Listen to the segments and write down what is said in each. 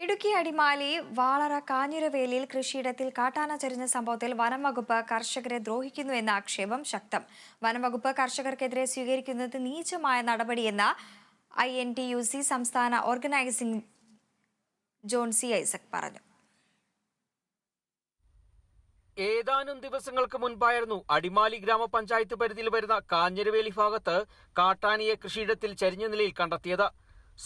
ഇടുക്കി അടിമാലി വാളറ കാഞ്ഞിരവേലിയിൽ കൃഷിയിടത്തിൽ കാട്ടാന ചരിഞ്ഞ സംഭവത്തിൽ വനം വകുപ്പ് കർഷകരെ ദ്രോഹിക്കുന്നു എന്ന ആക്ഷേപം ശക്തം. വനം വകുപ്പ് കർഷകർക്കെതിരെ സ്വീകരിക്കുന്നത് നീചമായ നടപടിയെന്ന I N T U C സംസ്ഥാന ഓർഗനൈസിംഗ് ജോൺ സി ഐസക് പറഞ്ഞു. ഏതാനും ദിവസങ്ങൾക്ക് മുൻപായിരുന്നു അടിമാലി ഗ്രാമപഞ്ചായത്ത് പരിധിയിൽ വരുന്ന കാഞ്ഞിരവേലി ഭാഗത്ത് കാട്ടാനിയെ കൃഷിയിടത്തിൽ ചരിഞ്ഞ നിലയിൽ കണ്ടെത്തിയത്.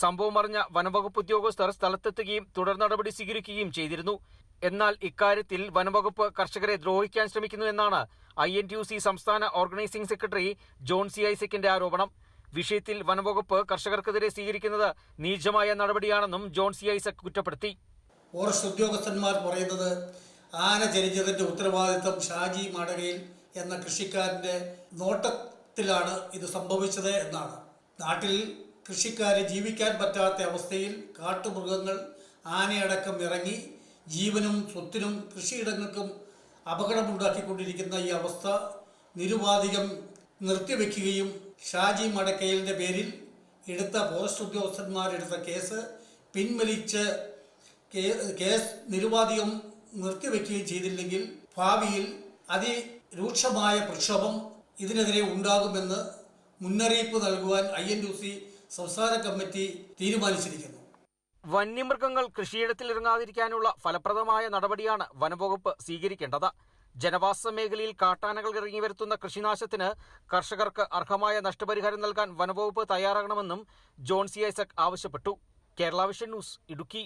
സംഭവം അറിഞ്ഞ വനംവകുപ്പ് ഉദ്യോഗസ്ഥർ സ്ഥലത്തെത്തുകയും തുടർ നടപടി സ്വീകരിക്കുകയും ചെയ്തിരുന്നു. എന്നാൽ ഇക്കാര്യത്തിൽ വനംവകുപ്പ് കർഷകരെ ദ്രോഹിക്കാൻ ശ്രമിക്കുന്നു എന്നാണ് I N T U C സംസ്ഥാന ഓർഗനൈസിംഗ് സെക്രട്ടറി ജോൺ സി ഐസക്കിന്റെ ആരോപണം. വിഷയത്തിൽ വനംവകുപ്പ് കർഷകർക്കെതിരെ സ്വീകരിക്കുന്നത് നീചമായ നടപടിയാണെന്നും ജോൺ സി ഐസക് കുറ്റപ്പെടുത്തി. ഫോറസ്റ്റ് ഉദ്യോഗസ്ഥന്മാർ പറയുന്നത് ആന ജനിച്ചതിന്റെ ഉത്തരവാദിത്തം ഷാജി മാടകയിൽ എന്ന കൃഷിക്കാരന്റെ നോട്ടത്തിലാണ് ഇത് സംഭവിച്ചത് എന്നാണ്. നാട്ടിൽ കൃഷിക്കാരെ ജീവിക്കാൻ പറ്റാത്ത അവസ്ഥയിൽ കാട്ടുമൃഗങ്ങൾ ആനയടക്കം ഇറങ്ങി ജീവനും സ്വത്തിനും കൃഷിയിടങ്ങൾക്കും അപകടമുണ്ടാക്കിക്കൊണ്ടിരിക്കുന്ന ഈ അവസ്ഥ നിരുപാധികം നിർത്തിവെക്കുകയും ഷാജി മടക്കയിലിന്റെ പേരിൽ എടുത്ത ഫോറസ്റ്റ് ഉദ്യോഗസ്ഥന്മാരെടുത്ത കേസ് പിൻവലിച്ച് കേസ് നിരുപാധികം നിർത്തിവെക്കുകയും ചെയ്തില്ലെങ്കിൽ ഭാവിയിൽ അതിരൂക്ഷമായ പ്രക്ഷോഭം ഇതിനെതിരെ ഉണ്ടാകുമെന്ന് മുന്നറിയിപ്പ് നൽകുവാൻ ഐ എൻ യു സി സംസ്ഥാന കമ്മിറ്റി തീരുമാനിച്ചിരിക്കുന്നു. വന്യമൃഗങ്ങൾ കൃഷിയിടത്തിൽ ഇറങ്ങാതിരിക്കാനുള്ള ഫലപ്രദമായ നടപടിയാണ് വനംവകുപ്പ് സ്വീകരിക്കേണ്ടത്. ജനവാസ മേഖലയിൽ കാട്ടാനകൾ ഇറങ്ങി വരുത്തുന്ന കൃഷിനാശത്തിന് കർഷകർക്ക് അർഹമായ നഷ്ടപരിഹാരം നൽകാൻ വനംവകുപ്പ് തയ്യാറാകണമെന്നും ജോൺ സി ഐസക് ആവശ്യപ്പെട്ടു. Kerala vision news Idukki.